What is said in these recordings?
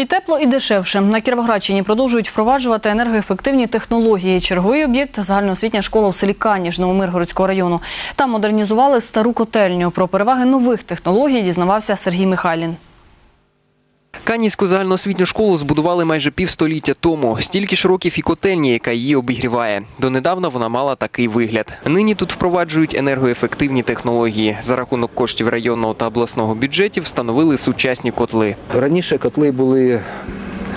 І тепло, і дешевше. На Кіровоградщині продовжують впроваджувати енергоефективні технології. Черговий об'єкт – загальноосвітня школа у селі Каніж Новомиргородського району. Там модернізували стару котельню. Про переваги нових технологій дізнавався Сергій Михайлін. Канівську загальноосвітню школу збудували майже півстоліття тому. Стільки ж років і котельні, яка її обігріває. Донедавна вона мала такий вигляд. Нині тут впроваджують енергоефективні технології. За рахунок коштів районного та обласного бюджетів встановили сучасні котли. Раніше котли були.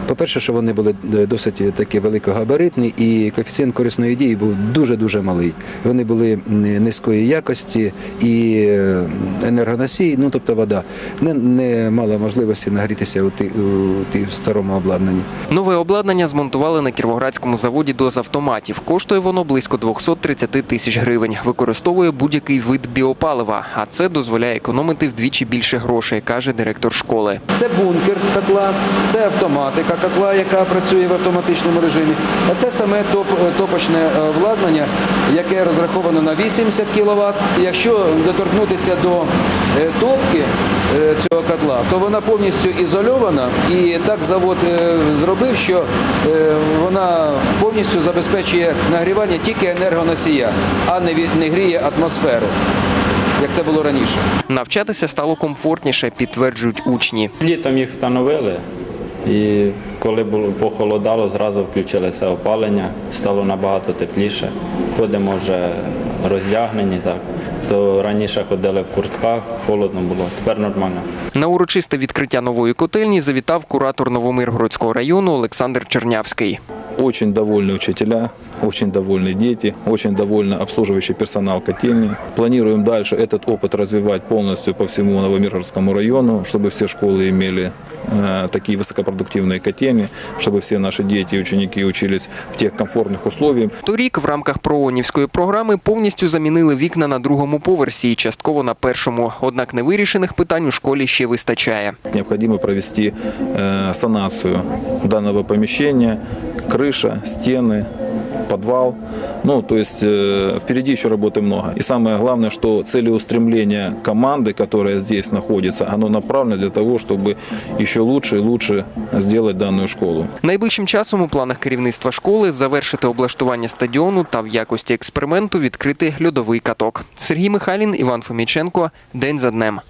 По-перше, що вони були досить такі великогабаритні, і коефіцієнт корисної дії був дуже-дуже малий. Вони були низької якості і е, енергоносій, ну тобто вода, не, не мала можливості нагрітися у, ті, у ті старому обладнанні. Нове обладнання змонтували на Кіровоградському заводі дозавтоматів. Коштує воно близько 230 тисяч гривень. Використовує будь-який вид біопалива, а це дозволяє економити вдвічі більше грошей, каже директор школи. Це бункер котла, це автоматика котла, яка працює в автоматичному режимі. А це саме топ, топочне е, обладнання, яке розраховано на 80 кВт. Якщо доторкнутися до е, топки е, цього котла, то вона повністю ізольована і так завод е, зробив, що е, вона повністю забезпечує нагрівання тільки енергоносія, а не гріє атмосферу, як це було раніше. Навчатися стало комфортніше, підтверджують учні. Літом їх встановили, і коли було похолодало, зразу включилося опалення, стало набагато тепліше. Ходимо вже роздягнені, так. То раніше ходили в куртках, холодно було, тепер нормально. На урочисте відкриття нової котельні завітав куратор Новомиргородського району Олександр Чернявський. Очень довольны учителя, очень довольны дети, очень довольны обслуживающий персонал котельни. Планируем дальше этот опыт развивать полностью по всему Новомиргородскому району, чтобы все школы имели э, такие высокопродуктивные котельни, чтобы все наши дети и ученики учились в тех комфортных условиях, Торік в рамках проонівської програми повністю замінили вікна на другому поверсі і частково на першому. Однак невирішених питань у школі ще вистачає. необходимо провести э, санацию данного помещения, крыша, стены, подвал. Ну, то есть э, впереди еще работы много. И самое главное, что целеустремление команды, которая здесь находится, оно направлено для того, чтобы еще лучше и лучше сделать данную школу. Найближчим часом у планах керівництва школи завершити облаштування стадіону та в якості експерименту відкрити льодовий каток. Сергій Михайлін, Іван Фоміченко. День за днем.